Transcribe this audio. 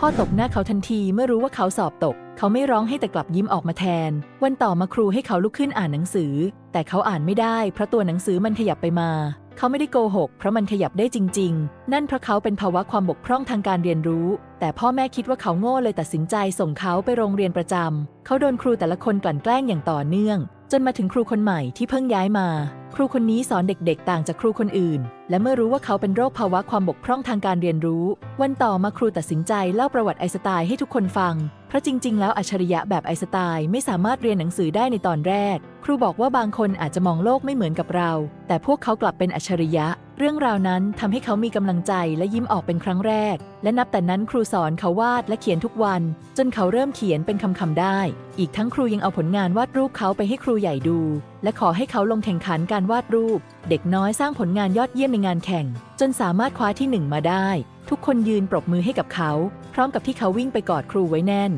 พ่อตบหน้าเขาทันทีเมื่อรู้ว่าเขาสอบตก เขาไม่ร้องให้แต่กลับยิ้มออกมาแทน วันต่อมาครูให้เขาลุกขึ้นอ่านหนังสือ แต่เขาอ่านไม่ได้เพราะตัวหนังสือมันขยับไปมา เขาไม่ได้โกหกเพราะมันขยับได้จริง ๆ นั่นเพราะเขาเป็นภาวะความบกพร่องทางการเรียนรู้ แต่พ่อแม่คิดว่าเขาโง่เลยตัดสินใจส่งเขาไปโรงเรียนประจำเขาโดนครูแต่ละคนกลั่นแกล้งอย่างต่อเนื่อง จนมาถึงครูคนใหม่ที่เพิ่งย้ายมา รูคนนี้สอนเด็กๆ ต่างจากครูคนอื่น และเมื่อรู้ว่าเขาเป็นโรคภาวะความบกพร่องทางการเรียนรู้ วันต่อมาครูตัดสินใจเล่าประวัติไอสไตล์ให้ทุกคนฟัง เพราะจริง ๆ แล้วอัจฉริยะแบบไอสไตล์ไม่สามารถเรียนหนังสือได้ในตอนแรก ครูบอกว่าบางคนอาจจะมองโลกไม่เหมือนกับเรา แต่พวกเขากลับเป็นอัจฉริยะ เรื่องราวนั้นทำให้เขามีกำลังใจและยิ้มออกเป็นครั้งแรก และนับแต่นั้นครูสอนเขาวาดและเขียนทุกวัน จนเขาเริ่มเขียนเป็นคำๆได้ อีกทั้งครูยังเอาผลงานวาดรูปเขาไปให้ครูใหญ่ดู และขอให้เขาลงแข่งขันการวาดรูป เด็กน้อยสร้างผลงานยอดเยี่ยมในงานแข่ง จนสามารถคว้าที่หนึ่งมาได้ ทุกคนยืนปรบมือให้กับเขา พร้อมกับที่เขาวิ่งไปกอดครูไว้แน่น